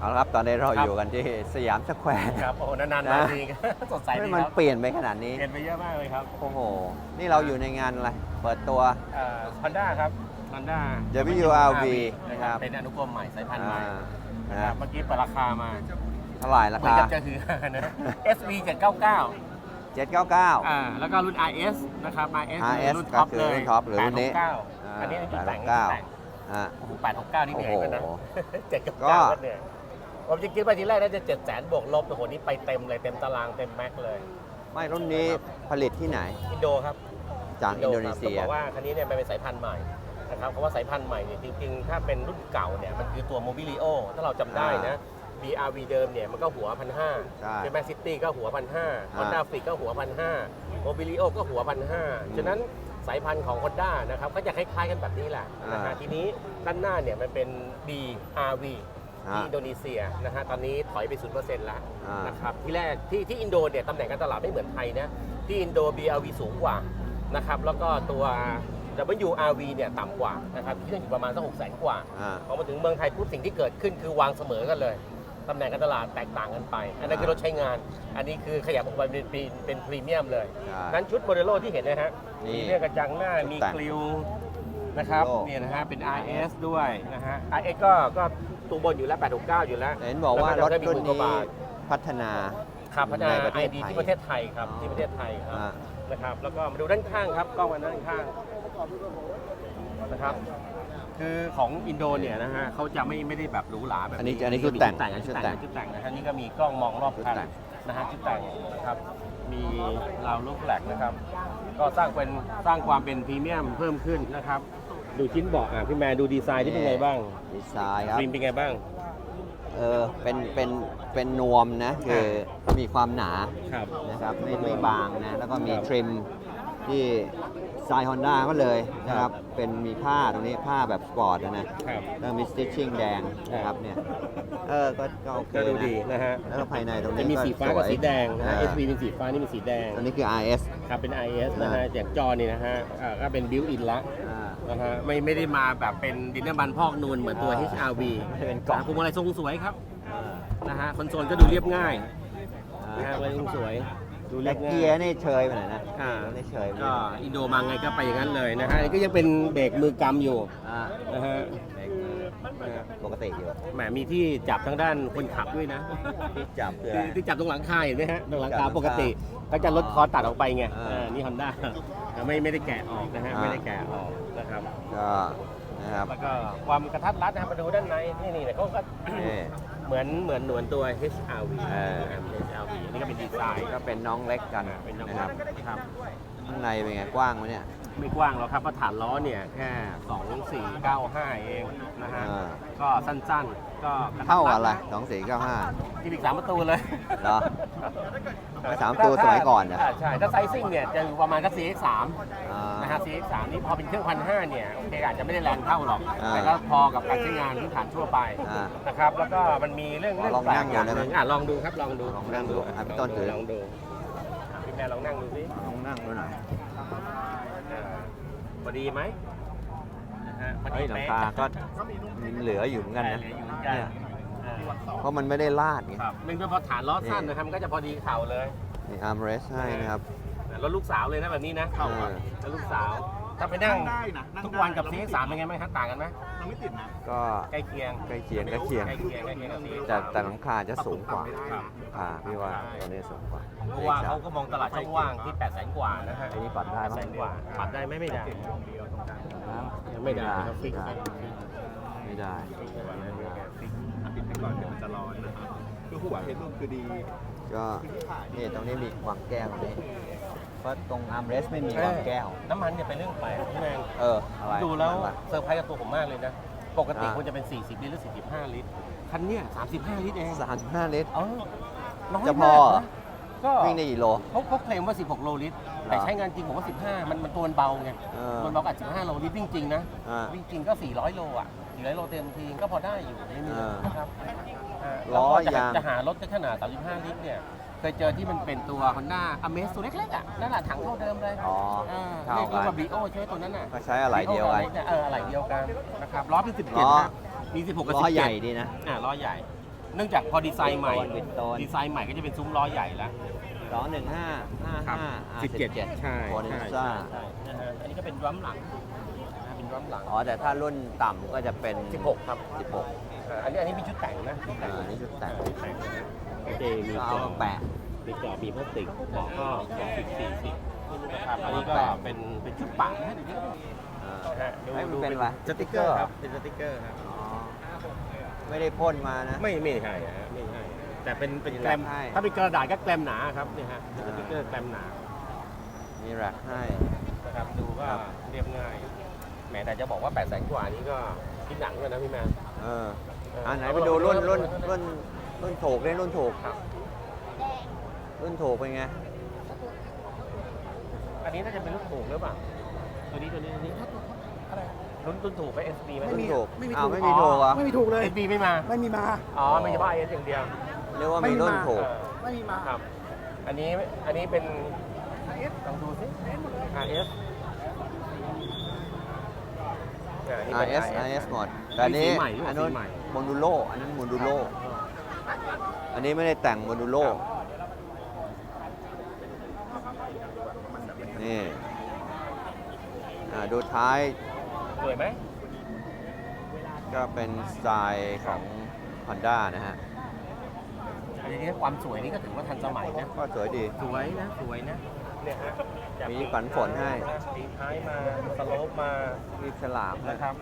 เอาละครับตอนนี้เราครับอยู่กันที่สยามสแควร์ครับโอ้โหนานๆนะมาทีสดใสเฮ้ดียมันครับเปลี่ยนไปขนาดนี้เปลี่ยนไปเยอะมากเลยครับโอ้โห นี่เราอยู่ในงานอะไร เปิดตัว ฮอนด้าครับฮอนด้า WRV นะนะคครัรับบเป็นอนุกรมใหม่สายพันธุ์ใหม่อ่านะนะครับเมื่อกี้เปิดราคามาเท่าไหร่ราเหมือนคากับจะคือนะ SV 799 799 อ่าแล้วก็รุ่น RS นะครับ RS RS รุ่นท็อปก็คือเลยรุ่นท็อปหรือรุ่นนี้869อันนี้จุดแต่ง869จุดแต่งอ่า โอ้โห869 นี่เหนื่อยกันนะโอ้โหเจ็ดกับก็เก้าก็เหนื่อย ผมจะคิดว่าทีแรกน่าจะ7แสนบวกลบโอ้โหนี่ไปเต็มเลยเต็มตารางเต็มแม็กเลยไม่รุ่นนี้ผลิตที่ไหน อินโดครับจากอินโดนีเซียต้องบอกว่าคันนี้เนี่ยมันเป็นสายพันธุ์ใหม่นะครับเพราะว่าสายพันธุ์ใหม่เนี่ยจริงๆ ถ้าเป็นรุ่นเก่าเนี่ยมันคือตัวโมบิลิโอถ้าเราจำได้นะ BRV เดิมเนี่ยมันก็หัวพันห้าใช่เป็นแมซิตี้ก็หัวพันห้าฮอนด้าฟิกก็หัวพันห้าโมบิลิโอก็หัวพันห้าฉะนั้นสายพันธุ์ของ Honda นะครับก็จะคล้ายๆกันแบบนี้แหละนะฮะอ่าทีนี้ด้านหน้าเนี่ยมันเป็น BRV ที่อ่าอินโดนีเซียนะฮะตอนนี้ถอยไปศูนย์เปอร์เซ็นต์แล้วอ่านนะครับที่แรกที่ที่อินโดเนี่ยตำแหน่งการตลาดไม่เหมือนไทยนะที่อินโด BRV สูงกว่านะครับแล้วก็ตัว WRV เนี่ยต่ำกว่านะครับที่อยู่ประมาณสักหกแสนกว่าอ่าพอมาถึงเมืองไทยปุ๊บสิ่งที่เกิดขึ้นคือวางเสมอกันเลยตำแหน่งการตลาดแตกต่างกันไป อันนั้นคือรถใช้งาน อันนี้คือขยับออกไปเป็นเป็นเป็นพรีเมียมเลยใช่นั้นชุดโมเดโลที่เห็นนะฮะนี่มีเรื่องกระจังหน้ามีแต่งกลิว นะครับโลเนี่ยนะฮะ เป็น RS ด้วยนะฮะ RS ก็ก็ตัวบนอยู่แล้ว 869 อยู่แล้วเห็นบอกว่ารถแล้วก็จะมีรุ่นหมื่กว่านี้บาทพัฒนาครับพัฒนาในประเทไอศดีไทยที่ประเทศไทยครับ อ๋อ ที่ประเทศไทยครับ อ่า นะครับ แล้วก็มาดูด้านข้างครับ กล้องมาด้านข้างนะครับ คือของอินโดเนี่ยนะฮะเขาจะไม่ไม่ได้แบบหรูหราแบบอันนี้อันนี้ชุดแต่งแต่งชุชุดดแต่แต่งงชุดแต่งนะฮะ นี่ก็มีกล้องมองรอบชุดคันแต่ง นะฮะชุดแต่งนะครับ มีราวลูกแหลกนะครับ ก็สร้างเป็นสร้างความเป็นพรีเมียมเพิ่มขึ้นนะครับ ดูชิ้นเบาะอะพี่แมนดูดีไซน์ที่เป็นไงบ้างดีไซน์ครับฟิล์มเป็นไงบ้าง เออเป็นเป็นเป็นนวมนะคือมีความหนาครับนะครับไม่ไม่บางนะแล้วก็มีครับทริมที่สไตล์ฮอนด้าก็เลยนะคครัรับบเป็นมีผ้าตรงนี้ผ้าแบบสปอร์ตนะนะครับแล้วมีสติชชิ่งแดงนะครับเนี่ยเออก็ก็โอเคก็ดูนะดีนะฮะแล้วก็ภายในตรงนี้จะมีสีฟ้ากับวยสีแดงนะฮะอ่า SV เป็นสีฟ้านี่เป็นสีแดงอันนี้คือ RS ครับเป็น IS นะฮะอย่างจอนี่นะฮะอ่าก็เป็นบิวอินละอ่า นะฮะไม่ไม่ได้มาแบบเป็นดินเนอร์บันพอกนูนเหมือนตัวอ่า HRV เป็นกล่อง นะพวงมาลัยทรงสวยครับอ่านะฮะคอนโซลก็ดูเรียบง่ายอ่านะฮะเลยทรงสวย ดูเรีแต่ยบง่าเกียยร์นี่เชยไปหน่อยนะอ่า ไม่เชยไปก็อินโดมาไงก็ไปอย่างนั้นเลยนะฮะอันนี้ก็ยังเป็นเบรกมือกำอยู่อ่านะฮะเบรกมือปกติอยู่แหมมีที่จับทางด้านคนขับด้วยนะ ที่จับคืออะไร ที่ที่จับตรงหลังคาเห็นไหมฮะตรงหลังจัคาบหลังคาปกติก็จะลดคอตัดออกไปไงอ่าอ่านี่ฮอนด้าไม่ไม่ได้แกะออกนะฮะอ่า ไม่ได้แกะออกนะ ครับก็นะครับแล้วก็ความกระทัดรัดนะครับมาดูด้านในนี่นี่เนี่ยเขาก็ นี่ เหมือนเหมือนหนวนตัว HRV เออ HRV อันนี่ก็เป็นดีไซน์ก็เป็นน้องเล็กกันเป็นน้องนะครับครับ ข้างในเป็นไงกว้างไหมเนี่ยไม่กว้างหรอกครับเพราะฐานล้อเนี่ยแค่2495 เองนะฮะ อ่าก็สั้นๆ ก็กระทัดเท่ารัอะดไรสองสี่เก้าห้า ที่อีกสามประตูเลยเหรอไม่สามตัวสมัยก่อนเหรอาใช่ ถ้าไซซิ่งเนี่ยจะอยู่ประมาณก็ CX3 อ่า นะฮะ CX3 นี่พอเป็นเครื่องพันห้าเนี่ยโอเคอาจจะไม่ได้แรงเท่าหรอก อ่าแต่ก็พอกับการใช้งานพื้นฐานทั่วไปอ่านะครับแล้วก็มันมีเรื่องขอเรื่องลองแปลนั่กงอย่างดูได้หไหมนึ่งอะลองดูครับลองดูลองนั่งดูอะพี่ต้นถือ ลองดูอะพี่แม่ลองนั่งดูสิลองนั่งดูหน่อย อ่าพอดีไหมนะฮะพอเฮ้ดียหลังเป๊ะคาก็เหลืออยู่เหมือนกันนะเหลืออยู่เหมือนกันเนี่ยอ่าเพราะมันไม่ได้ลาดไง ครับไม่งั้นพอฐานล้อสั้นนะครับมันก็จะพอดีเข่าเลยนี่อาร์มเรสให้นะครับ รถลูกสาวเลยนะแบบนี้นะเข้าเออแล้วลูกสาว ถ้าไปนั่งได้นะงทุกได้วันกับ CX3 เป็นไงไหมครับต่างกันไหมมันไม่ติดนะก็ใกล้เคียงใกล้เคียงใกล้เคียง ใกล้เคียงใกล้เคียงกับ CX3 แต่แต่หลังคาจะสูงกว่าครับอ่าพี่ว่าตัวนี้สูงกว่าเพราะว่าเขาก็มองตลาดช่องว่างที่8แสนกว่านะฮะไอ้นี่ปรับได้แสปะนกว่าปรับได้ไหมไม่ได้ไม่ได้ครับฟิก ไม่ได้ปิดไปก่อนเดี๋ยวมันจะร้อนนะครับคือหัวเฮดรูมคือดี ก็นี่ตรงนี้มีวางแก้วตรงนี้ เพราะตรงอาร์มเรสไม่มีวางแก้ว น้ำมันเนี่ยเป็นเรื่องแปลกพี่แมงเอออะไรดูแล้วอะไรเซอร์ไพรส์กับตัวผมมากเลยนะ ปกติอ่า ควรจะเป็น 40 ลิตรหรือ 45 ลิตร คันเนี้ย35 ลิตรเองสามสิบห้าลิตร เออน้อยจะพมาอกเหรอนะก็วิ่งได้กี่โล เขาเขาเคลมว่า 16 โลลิตร แต่ใช้งานจริงผมว่า 15 มันมันตัวมันเบาไงเออ ตัวมันเบากับ15 โลลิตรวิ่งจริงนะ อ่า วิ่งจริงก็ 400 โลอะ 400 โลเต็มทีก็พอได้อยู่ไม่มีอ่านะครับาล้อแล้วก็จะยาง จะหารถขนาด 35 ลิตรเนี่ย เคยเจอที่มันเป็นตัว Honda a m a z ตัวเล็กๆอะนั่นแหละถังเท่าเดิมเลยอ๋ออ่าเท่าเรียกกันว่าบีโอใช้ตัวนั้นน่ะก็ใช้อะไรเดียวกันเอออะไรเดียวกันนะครับล้อเป็นล้อ17นะมี16กับล้อ17ใหญ่ดีนะอ่าล้อใหญ่ เนื่องจากพอดีไซน์ใหม่บิดโตนดีไซน์ใหม่ก็จะเป็นซุ้มล้อใหญ่แล้วสองหนึ่งห้าห้าห้าใช่โอนิใช่ซ่าใช่นะฮะอันนี้ก็เป็นดรัมหลังนะเป็นดรัมหลังอ๋อแต่ถ้ารุ่นต่ำก็จะเป็น 16 ครับ 16อ่าอันนี้อันนี้มีชุดแต่งนะชุดแต่งอ่านี่ชุดแต่ง ชุดแต่งนะฮะก็จะมีก็กรเอาอบมาแปะมีกรอบมีพลาสติกเบาะก็สองสิบสี่สิบนะครับอันนี้ก็แปะเป็นเป็นชุดปากนะดูดิอ่าฮะดูเฮ้ยมันดูเป็นอะไรสติ๊กเกอร์ครับเป็นสติ๊กเกอร์ครับอ๋อไม่ได้พ่นมานะ ไม่ไม่ใช่ฮะไม่ใช่แต่เป็นเป็นมีแกลมแรปให้ถ้าเป็นกระดาษก็แกลมหนาครับนี่ฮะเป็นสอ่าติ๊กเกอร์แกลมหนามีแรกให้นะครับดูก็ครับเรียบง่ายแหมแต่จะบอกว่า8ปดแสนกว่านี้ก็คิดหนังเลยนะพี่แมนเออเอออ่าไหนเอาไปดูรุ่นเอารุ่นรุ่น รุ่นถูกเลยรุ่นถูกครับ รุ่นถูกเป็นไง อันนี้น่าจะเป็นรุ่นถูกหรือเปล่า ตัวนี้ตัวนี้ตัวนี้รุ่นรุ่นถูกไหม SD ไหมรุ่นถูกไม่มีอ้าวถูก ไม่มีถูกเหรอไม่มีถูกเลย SD ไม่มา ไม่มีมา อ๋อไม่ใช่ว่า IS อย่างเดียวเรียกว่าไม่มีมีรุ่นมาถูกเออไม่มีมาครับ อันนี้อันนี้เป็นลองดูสิ RS อ่านี่เป็น RS RS หมดแต่อันนี้สีใหม่หรือเปล่าอันนู้นสีใหม่ โมดูโลอันนั้นโมดูโล อันนี้ไม่ได้แต่งโมดูโลนี่อ่าดูท้ายสวยไหมก็เป็นสไตล์ของ Honda นะฮะอันนี้ความสวยนี่ก็ถือว่าทันสมัยนะ ก็สวยดีสวยนะ สวยนะเนี่ยฮะจากมีปันฝนให้ ตีท้ายมา สโลปมา มีฉลามนะนะครับ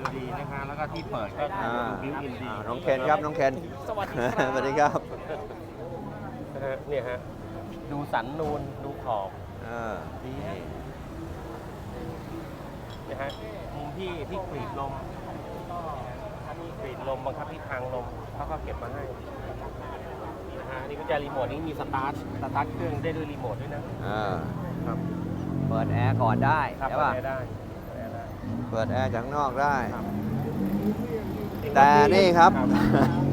ดูดีนะคะ แล้วก็ที่เปิดก็อ่าบิวอินดีอ่าน้องเคนครับน้องเคนสวัสดีครับ สวัสดีครับนะฮะเนี่ยฮะ ดูสันนูน ดูขอบเออนี่นะฮะ มุมที่ที่กรีดลมกรีดลมบังคับทิศทางลมเขาก็เก็บมาให้นะฮะอันนี่กุญแจรีโมทนี่มีสตาร์ท สตาร์ทเครื่องได้ด้วยรีโมทด้วยนะเออครับ เปิดแอร์ก่อนได้ครับใช่ป่ะเปิดได้ เปิดได้เปิดแอร์จากข้างนอกได้ครับแต่นี่ครับ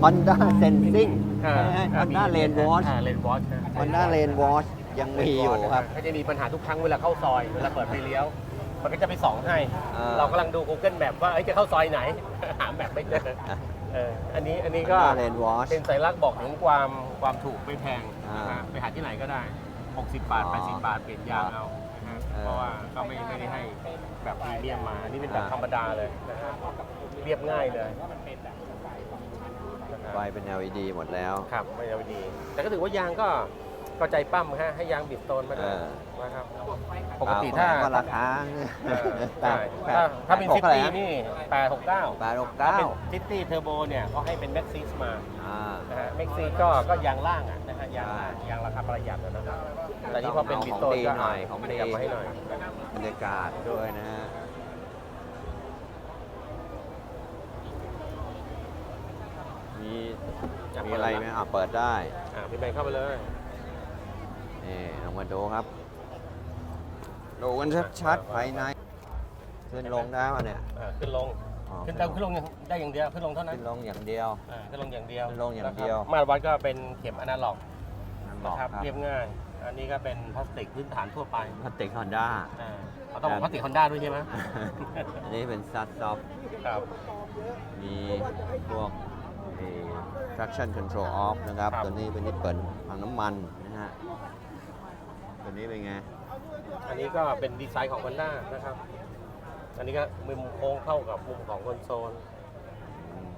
Honda Sensing อ่า Honda Lane Watch อ่าเลนวอช Honda Lane Watch ยังมีอยู่ครับก็จะมีปัญหาทุกครั้งเวลาเข้าซอย เวลาเปิดไฟเลี้ยว มันก็จะไปส่องให้อ่าเรากำลังดู Google Map ว่าเอ้ยจะเข้าซอยไหน หาแมปไม่เจอเอออันนี้อันนี้ก็ Honda Lane Watch เป็นสัญลักษณ์บอกถึงความความถูกไม่แพงอ่านนะฮะไปหาที่ไหนก็ได้ 60 บาทอ๋อ80 บาท เปลี่ยนยางเอานะฮะ เออเพราะว่าก็ไม่ไม่ได้ให้แบบพรีเมียมมา นี่เป็นแบบอ่าธรรมดาเลยนะฮะเรียบง่ายเลยนะฮะไฟเป็น LED หมดแล้ว ครับไม่เอาดี แต่ก็ถือว่ายางก็ก็ใจปั้มฮะให้ยางบิดโตนมาด้วย เออนะครับ ปกติถ้าก็ราคาเออแปใช่ดแปดถ้าถ้าเป็นแปดหซิกอะไรตี้นะนี่แปดหกเก้าแปดหกถ้าเก้าเป็นซิตี้เทอร์โบเนี่ยก็ให้เป็นแม็กซิสมาอ่านะฮะแม็กซิสก็ก็ยางล่างอะนะฮะยางล่างใช่ยางราคาประหยัดอะนะครับแต่นี่พอเป็นบิดโตนของดีก็หน่อยของดีกลับมาให้หน่อยบรรยากาศด้วยนะฮะมีมีอะไรไหมอะเปิดได้อ่าพี่แบงค์เข้าไปเลยนี่ลองมาดูครับ ดูกันชัดๆภายในขึ้นลงได้ป่ะเนี่ย อ่าขึ้นลงอ๋อขึ้นแต่ขึ้นลงอย่างได้อย่างเดียวขึ้นลงเท่านั้นขึ้นลงอย่างเดียว อ่าขึ้นลงอย่างเดียวขึ้นลงอย่างเดียว นะครับมาตรวัดก็เป็นเข็มอนาล็อกนั่นบอนะกครับครับเรียบง่าย อันนี้ก็เป็นพลาสติกพื้นฐานทั่วไปพลาสติกฮอนด้า อ่าเราต้องบอกพลาสติกฮอนด้าด้วยใช่ไหมอันนี้เป็นซัดซอฟครับ มีพวกเอ่อ traction control off นะครับ ครับ ตัวนี้เป็นนี่เปิดถังน้ำมันนะฮะ ตัวนี้เป็นไง อันนี้ก็เป็นดีไซน์ของ Honda นะครับ อันนี้ก็มุมโค้งเข้ากับมุมของคอนโซลอืม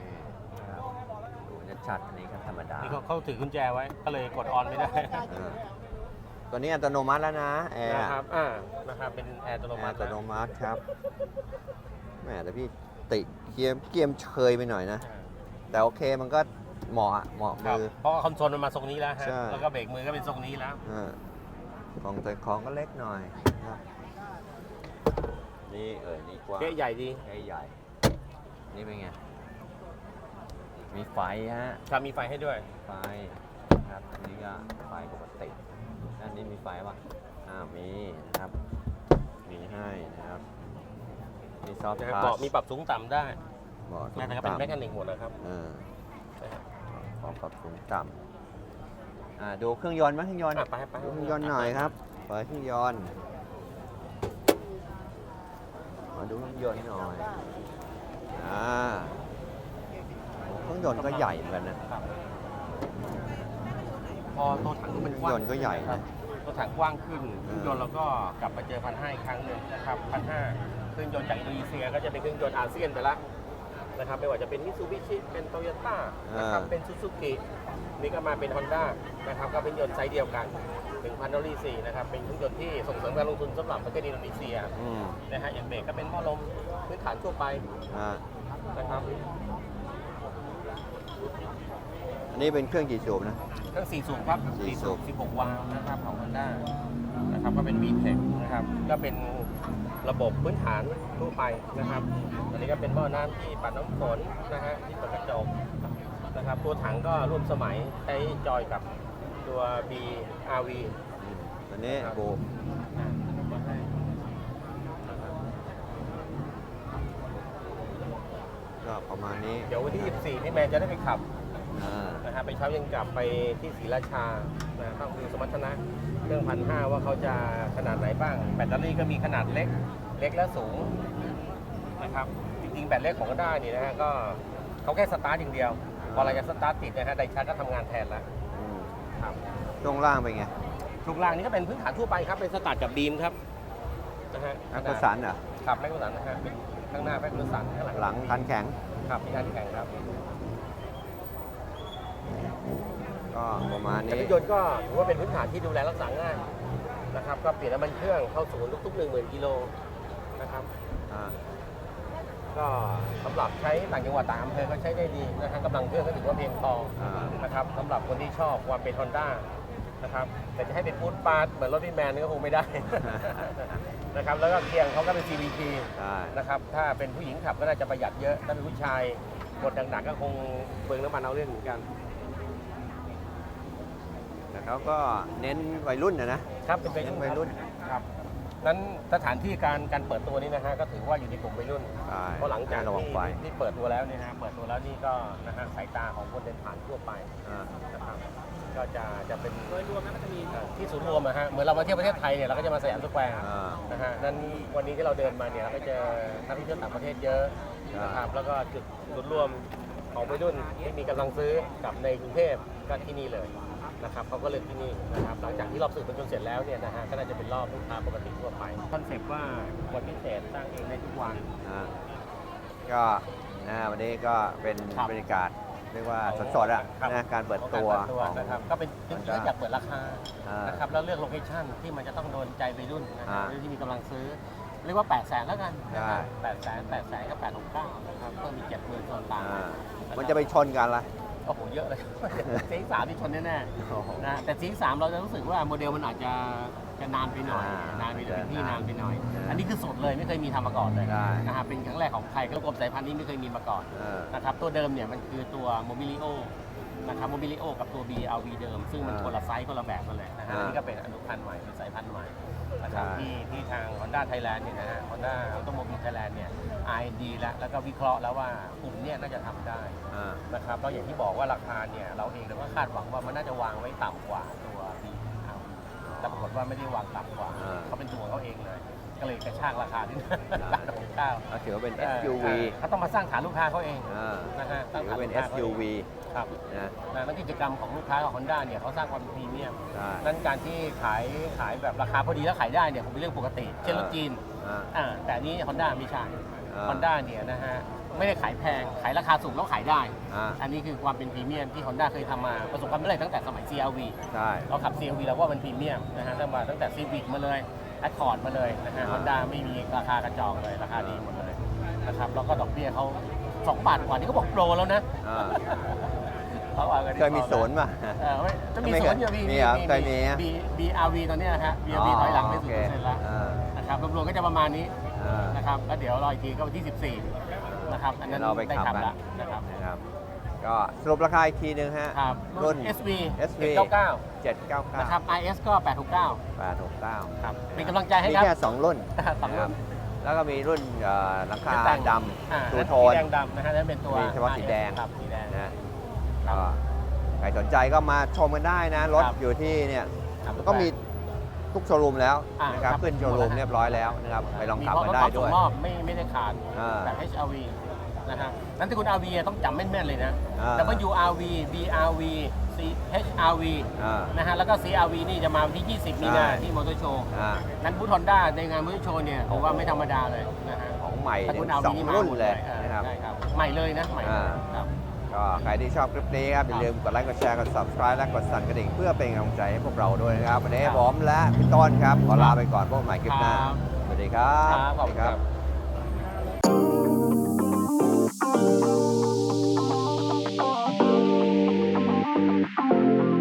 นี่นะครับดูชัดๆอันนี้ก็ธรรมดานี่เขาเขาถือกุญแจไว้ก็เลยกดออนไม่ได้เออตัวนี้อัตโนมัติแล้วนะแอร์นะครับ อ่า นะครับ เป็นแอร์อัตโนแอมัร์ติอัตโนมัติครับแหมแต่พี่ติเกียมเกียมเชยไปหน่อยนะอ่าแต่โอเคมันก็ เหมาะอะเหมาะครับมือ เพราะว่าคอนโซลมันมาทรงนี้แล้วฮะ ใช่ แล้วก็เบรกมือก็เป็นทรงนี้แล้วเออของใส่ของก็เล็กหน่อยนะครับนี่เออนี่กว้างเก๊ะใหญ่ดีใหญ่ใหญ่ นี่เป็นไง มีไฟฮะ ครับมีไฟให้ด้วย ไฟครับ อันนี้ก็ไฟปกติด้านนี้มีไฟป่ะอ้าวมีนะครับ มีให้นะครับ มีซอฟต์นะครับทัชเบาะมีปรับสูงต่ำได้เบาะสูงแต่ก็เป็นต่ำแมคานิกหมดนะครับเออพร้ อมปรับสูงต่ำอ่าดูเครื่องยนต์ไหมเครื่องยนต์อะไปไปดูเครื่องยนต์หน่อยครับเปิดเครื่องยนต์มาดูเครื่องยนต์หน่อยอ่าเครื่องยนต์ก็ใหญ่เหมือนกันนะครับพอตัวถังมันกว้างเครื่องยนต์ก็ใหญ่นะครับตัวถังกว้างขึ้นเครื่องยนต์เราก็กลับมาเจอพันห้าอีกครั้งหนึ่งนะครับพันห้าเครื่องยนต์จากอินโดนีเซียก็จะเป็นเครื่องยนต์อาเซียนไปละ นะครับไม่ว่าจะเป็นมิตซูบิชิเป็นโตโยต้านะครับอ่า เป็นซูซูกินี่ก็มาเป็นฮอนด้านะครับก็เป็นยนต์ไซส์เดียวกัน1,000ดอลลาร์สี่นะครับเป็นเครื่องยนต์ที่ส่งเสริมการลงทุนสำหรับประเทศอินโดนีเซียอืมนะฮะอย่างเบรกก็เป็นหม้อลมพื้นฐานทั่วไปอ่านะครับอันนี้เป็นเครื่องกี่สูบนะ เครื่อง4สูบครับสี่4สูสูบ บ16 วาล์วนะครับของ Honda นะครับก็เป็น v t e c นะครับก็เป็น ระบบพื้นฐานทั่วไปนะครับอันนี้ก็เป็นหม้อน้ำที่ปัดน้ำฝนนะฮะที่เปิดกระจกนะครับ ตัวถังก็ร่วมสมัยใช้จอยกับตัว BRV อืมอันนี้ครับโบอะมาให้นะครับก็ประมาณนี้ เดี๋ยววันที่ 24พี่แมนจะได้ไปขับอ่านะฮะไปเช้าเย็นกลับไปที่ศรีราชานะต้องดูสมรรถนะ เครื่องพันห้าว่าเขาจะขนาดไหนบ้าง แบตเตอรี่ก็มีขนาดเล็ก เล็กและสูงนะครับ จริงๆ แบตเล็กของก็ได้นี่นะฮะก็เขาแค่สตาร์ทอย่างเดียว พอเราจะสตาร์ทติดนะฮะไดชาร์จก็ทำงานแทนแล้วอืมครับช่วงล่างเป็นไงช่วงล่างนี้ก็เป็นพื้นฐานทั่วไปครับ เป็นสตาร์ทกับบีมครับนะฮะแอคสันเหรอขับแม็กซ์สันนะฮะเป็นข้างหน้าแม็กซ์สันข้างหลังหลังคันแข็งครับมีการแข่งครับ ก็ประมาณแต่นี้รถยนต์ก็ถือว่าเป็นพื้นฐานที่ดูแลรักษาง่ายนะครับ ก็เปลี่ยนน้ำมันเครื่องเข้าศูนย์ทุกๆ1 0,000กิโลนะครับ อ่า ก็สำหรับใช้ต่างจังหวัดต่างอำเภอก็ใช้ได้ดีนะครับกำลังเครื่องก็ถือว่าเพียงพออ่า นะครับสำหรับคนที่ชอบความเป็นฮอนด้านะครับแต่จะให้เป็นฟูดปาร์ตเหมือนรถพี่แมนนี่ก็คงไม่ได้ นะครับแล้วก็เคียงเขาก็เป็น CVT ใช่นะครับถ้าเป็นผู้หญิงขับก็น่าจะประหยัดเยอะ ถ้าเป็นผู้ชายกดหนักๆก็คงเปลืองน้ำมันเอาเรื่องเหมือนกัน แต่เขาก็เน้นวัยรุ่นนะนะครับเป็นวัยเน้รุ่นนวัยรุ่นครับนั้นสถานที่การการเปิดตัวนี้นะฮะก็ถือว่าอยู่ในกลุ่มวัยรุ่น ใช่เพราะหลังจากให้ระวังที่ไฟที่เปิดตัวแล้วเนี่ยนะฮะเปิดตัวแล้วนี่ก็นะฮะสายตาของคนเดินผ่านทั่วไปอ่านะครับก็จะจะเป็นโดยรวมนะมันจะมีที่ศูนย์รวมนะฮะเหมือนเรามาเที่ยวประเทศไทยเนี่ยเราก็จะมาสยามสแควร์อ่า นะฮะนั้นวันนี้ที่เราเดินมาเนี่ยเราก็เจอนักท่องเที่ยวต่างประเทศเยอะนะครับแล้วก็จุดศูนย์รวมของวัยรุ่นที่มีกำลังซื้อกับในกรุงเทพก็ที่นี่เลย นะครับเขาก็เลือกที่นี่นะครับหลังจากที่รอบสื่อมวลชนเสร็จแล้วเนี่ยนะฮะก็น่าจะเป็นรอบลูกค้าปกติทั่วไปคอนเซปต์ว่าวันพิเศษสร้างเองได้ทุกวัน อ่าก็นะวันนี้ก็เป็นครับบรรยากาศเรียกว่าสดๆอะครับ นะการเปิดตัวของการเปิดตัวของนะครับก็เป็นจริงๆก็อยากเปิดราคาอ่า นะครับแล้วเลือกโลเคชั่นที่มันจะต้องโดนใจวัยรุ่นนะครับอ่าที่มีกำลังซื้อ เรียกว่า 8 0 0แสนแล้วกันนะครับได้8แสน8แสนกับ8 6 9นะครับเพิ่มอีก7หมื่นส่วนต่างอ่านะครับมันจะไปชนกันละ โอ้โหเยอะเลย ซีสามที่ชนแน่โอ้โหๆนะแต่ซีสามเราจะรู้สึกว่าโมเดลมันอาจจะจะนานไปหน่อยอ่านานไปหน่อยจะที่นานไปหน่อยอ่าอันนี้คือสดเลยไม่เคยมีทำมาก่อนเลยได้นะครับเป็นครั้งแรกของไทยกระบบสายพันธุ์นี้ไม่เคยมีมาก่อนเออนะครับตัวเดิมเนี่ยมันคือตัวโมบิลิโอ นะครับโมบิลิโอกับตัว BRV เดิม ซึ่งมันอ่าคนละไซส์คนละแบบกันเลยนะฮะอ่าอันนี้ก็เป็นอนุพันธ์ใหม่เป็นสายพันธุ์ใหม่นะครับใช่ ที่ที่ทาง Honda Thailand เนี่ยนะฮะ Honda Automobile Thailand เนี่ย R&D แล้วแล้วก็วิเคราะห์แล้วว่ากลุ่มเนี้น่าจะทำได้อ่า นะครับแล้วอย่างที่บอกว่าราคาเนี่ยเราเองเราก็คาดหวังว่ามันน่าจะวางไว้ต่ำกว่าตัว BRV แต่ปรากฏว่าไม่ได้วางต่ำกว่าอ่า เขาเป็นตัวของเขาเองเลย ก็เลยกระชากราคาที่อ่าร้านของเก้าก็ถือว่าเป็นเอ่อ SUV เขาต้องมาสร้างฐานลูกค้าเขาเองอ่านะฮะสร้างถือฐานว่าเป็นลูกค้าขาอง SUV ครับนะนะนั่นกิจกรรมของลูกค้าของ Honda เนี่ยเขาสร้างความพรีเมียมใช่นั่นการที่ขายขายแบบราคาพอดีแล้วขายได้เนี่ยผมเป็นเรื่องปกติ เช่นรถจีนอ่าอ่าแต่อันนี้ Honda ไม่ใช่อ่า Honda เนี่ยนะฮะไม่ได้ขายแพง ขายราคาสูงแล้วขายได้อ่าอันนี้คือความเป็นพรีเมียมที่ Honda เคยทำมาประสบความสำเร็จตั้งแต่สมัย CRV ใช่เราขับ CRV เราว่ามันพรีเมียมนะฮะตั้งมาตั้งแต่ Civic มาเลย Accord มาเลยนะฮะอ่า Honda ไม่มีราคากระจอกเลยราคาดีหมดเลยนะครับแล้วก็ดอกเบี้ยเขา2บาทกว่านี่ก็บอกโปรแล้วนะอ่าเขาว่ากันเคยมีศูนย์ป่ะ เออไม่จะมีไม่สเคยวนอยู่มีมีเหรอเคยมีอะ บีบีอาร์วีตอนเนี้ยนะฮะบีอาร์วีถอยหลังไปโอศูนเคย์เปอร์เซ็นต์แล้วอ่านะครับรวมๆก็จะประมาณนี้ อ่า นะครับแล้วเดี๋ยวรออีกทีก็วันที่ 14 นะครับ อันนั้นเดี๋ยวเราไปได้ขับขับกัน แล้วนะครับ นะครับ ก็สรุปราคาอีกทีหนึ่งฮะ ครับรุ่น SV SV 799 799นะครับ IS ก็ 869 869ครับเป็นกำลังใจให้มีครับ แค่2รุ่นสองรุ่นนะครับแล้วก็มีรุ่นเอ่อหลังคาแต่งดอ่าำทูนั่นโทสีนแดงดำนะฮะนั่นเป็นตัว มีเฉพาะสีแดง ครับสีแดง นะก็ใครสนใจก็มาชมกันได้นะ รถครับ อยู่ที่เนี่ยครับ ก็มีทุกโชว์รูมแล้วอ่านะครับ ครับ ขึ้นโชว์รูมเรียบร้อยแล้วนะครับ ไปลองขับมีกันได้พร้อมด้วย ส่งมอบไม่ไม่ได้ขาดอ่า แบบ HRV นะฮะนั้นที่คุณ RV ต้องจำแม่นๆเลยนะ อ่า WRV BRV CHRV อ่า นะฮะแล้วก็ CRV นี่จะมาวันที่ 20 มีนาใช่ ที่มอเตอร์โชว์อ่านั้นบูธฮอนด้าในงานมอเตอร์โชว์เนี่ยถือว่าไม่ธรรมดาเลยนะฮะของใหม่แต่เนี่คุณย RV สองนี่มารุ่นหมดเลยอ่านะครับ ใช่ครับใหม่เลยนะใหม่เลยอ่า ครับ ก็ใครที่ชอบคลิปนี้ครับ อย่าลืมกดไลค์ กดแชร์ กด subscribe และกดสั่นกระดิ่ง เพื่อเป็นกำลังใจให้พวกเราด้วยนะครับ วันนี้ครับผมและพี่ต้นครับ ขอลาไปก่อนพบกันใหม่คลิปหน้า ครับสวัสดีครับ ครับขอบคุณครับ Thank you.